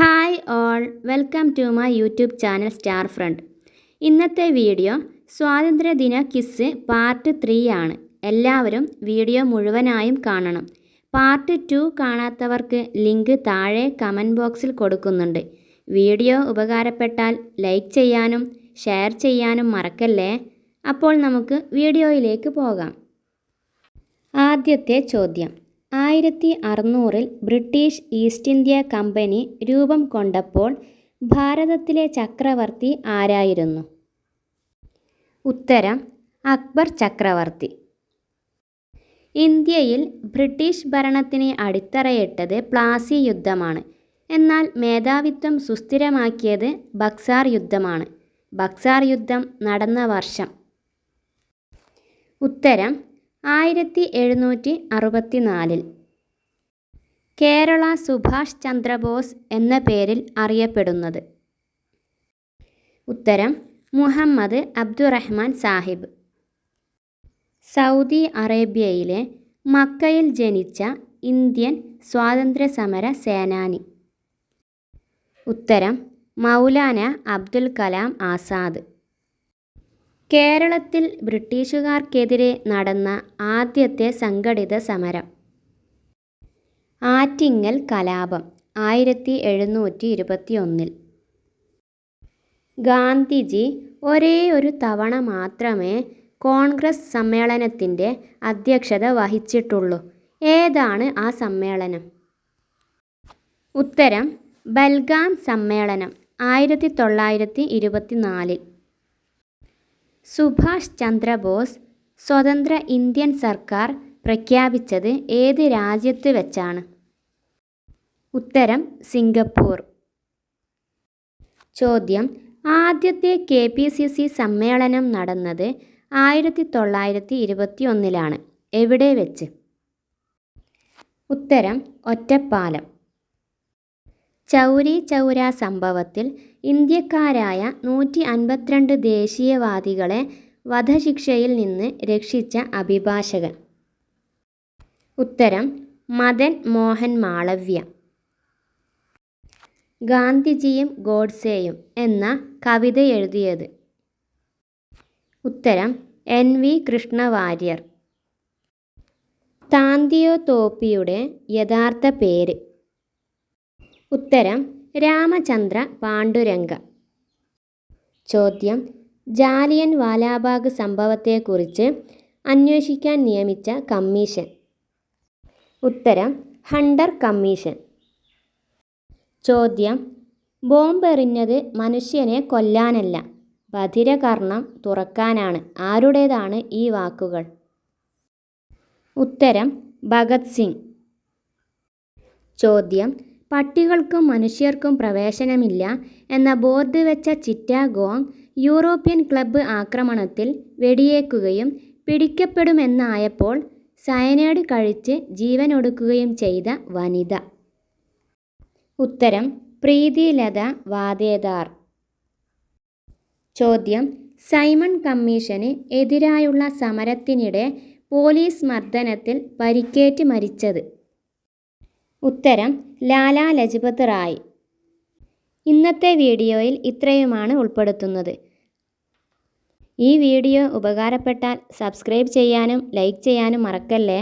Hi all welcome to my YouTube channel star friend. ഇന്നത്തെ video സ്വാതന്ത്ര്യദിന quiz part three ആണ്. എല്ലാവരും video മുഴുവനായും കാണണം. പാർട്ട് ടു കാണാത്തവർക്ക് ലിങ്ക് താഴെ കമന്റ് ബോക്സിൽ കൊടുക്കുന്നുണ്ട്. വീഡിയോ ഉപകാരപ്പെട്ടാൽ ലൈക്ക് ചെയ്യാനും ഷെയർ ചെയ്യാനും മറക്കല്ലേ? അപ്പോൾ നമുക്ക് വീഡിയോയിലേക്ക് പോകാം. ആദ്യത്തെ ചോദ്യം. ആയിരത്തി അറുന്നൂറിൽ ബ്രിട്ടീഷ് ഈസ്റ്റ് ഇന്ത്യ കമ്പനി രൂപം കൊണ്ടപ്പോൾ ഭാരതത്തിലെ ചക്രവർത്തി ആരായിരുന്നു? ഉത്തരം അക്ബർ ചക്രവർത്തി. ഇന്ത്യയിൽ ബ്രിട്ടീഷ് ഭരണത്തിന് അടിത്തറയിട്ടത് പ്ലാസി യുദ്ധമാണ്. എന്നാൽ മേധാവിത്വം സുസ്ഥിരമാക്കിയത് ബക്സാർ യുദ്ധമാണ്. ബക്സാർ യുദ്ധം നടന്ന വർഷം. ഉത്തരം ആയിരത്തി എഴുന്നൂറ്റി അറുപത്തിനാലിൽ കേരള സുഭാഷ് ചന്ദ്രബോസ് എന്ന പേരിൽ അറിയപ്പെടുന്നത്. ഉത്തരം മുഹമ്മദ് അബ്ദുറഹ്മാൻ സാഹിബ്. സൗദി അറേബ്യയിലെ മക്കയിൽ ജനിച്ച ഇന്ത്യൻ സ്വാതന്ത്ര്യ സമര സേനാനി. ഉത്തരം മൗലാന അബ്ദുൽ കലാം ആസാദ്. കേരളത്തിൽ ബ്രിട്ടീഷുകാർക്കെതിരെ നടന്ന ആദ്യത്തെ സംഘടിത സമരം. ആറ്റിങ്ങൽ കലാപം ആയിരത്തി എഴുന്നൂറ്റി ഇരുപത്തി ഒന്നിൽ ഗാന്ധിജി ഒരേ ഒരു തവണ മാത്രമേ കോൺഗ്രസ് സമ്മേളനത്തിന്റെ അധ്യക്ഷത വഹിച്ചിട്ടുള്ളൂ. ഏതാണ് ആ സമ്മേളനം? ഉത്തരം ബൽഗാം സമ്മേളനം ആയിരത്തി തൊള്ളായിരത്തി ഇരുപത്തി നാലിൽ സുഭാഷ് ചന്ദ്രബോസ് സ്വതന്ത്ര ഇന്ത്യൻ സർക്കാർ പ്രഖ്യാപിച്ചത് ഏത് രാജ്യത്ത് വെച്ചാണ്? ഉത്തരം സിംഗപ്പൂർ. ചോദ്യം ആദ്യത്തെ കെ പി സി സി സമ്മേളനം നടന്നത് ആയിരത്തി തൊള്ളായിരത്തി ഇരുപത്തി ഒന്നിലാണ് എവിടെ വെച്ച്? ഉത്തരം ഒറ്റപ്പാലം. ചൗരി ചൗര സംഭവത്തിൽ ഇന്ത്യക്കാരായ നൂറ്റി അൻപത്തിരണ്ട് ദേശീയവാദികളെ വധശിക്ഷയിൽ നിന്ന് രക്ഷിച്ച അഭിഭാഷകൻ. ഉത്തരം മദൻ മോഹൻ മാളവ്യ. ഗാന്ധിജിയും ഗോഡ്സെയും എന്ന കവിത എഴുതിയത്. ഉത്തരം എൻ വി കൃഷ്ണവാര്യർ. താന്തിയോ തോപ്പിയുടെ യഥാർത്ഥ പേര്. ഉത്തരം രാമചന്ദ്ര പാണ്ഡുരംഗ. ചോദ്യം ജാലിയൻ വാലാബാഗ് സംഭവത്തെക്കുറിച്ച് അന്വേഷിക്കാൻ നിയമിച്ച കമ്മീഷൻ. ഉത്തരം ഹണ്ടർ കമ്മീഷൻ. ചോദ്യം ബോംബെറിഞ്ഞത് മനുഷ്യനെ കൊല്ലാനല്ല ബധിരകർണം തുറക്കാനാണ് ആരുടേതാണ് ഈ വാക്കുകൾ? ഉത്തരം ഭഗത് സിംഗ്. ചോദ്യം പട്ടികൾക്കും മനുഷ്യർക്കും പ്രവേശനമില്ല എന്ന ബോർഡ് വെച്ച ചിറ്റാഗോങ് യൂറോപ്യൻ ക്ലബ്ബ് ആക്രമണത്തിൽ വെടിയേക്കുകയും പിടിക്കപ്പെടുമെന്നായപ്പോൾ സയനൈഡ് കഴിച്ച് ജീവനൊടുക്കുകയും ചെയ്ത വനിത. ഉത്തരം പ്രീതിലത വാദേദാർ ചോദ്യം സൈമൺ കമ്മീഷന് എതിരായുള്ള സമരത്തിനിടെ പോലീസ് മർദ്ദനത്തിൽ പരിക്കേറ്റ് മരിച്ചത്. ഉത്തരം ലാലാ ലജ്പത് റായ്. ഇന്നത്തെ വീഡിയോയിൽ ഇത്രയുമാണ് ഉൾപ്പെടുത്തുന്നത്. ഈ വീഡിയോ ഉപകാരപ്പെട്ടാൽ സബ്സ്ക്രൈബ് ചെയ്യാനും ലൈക്ക് ചെയ്യാനും മറക്കല്ലേ?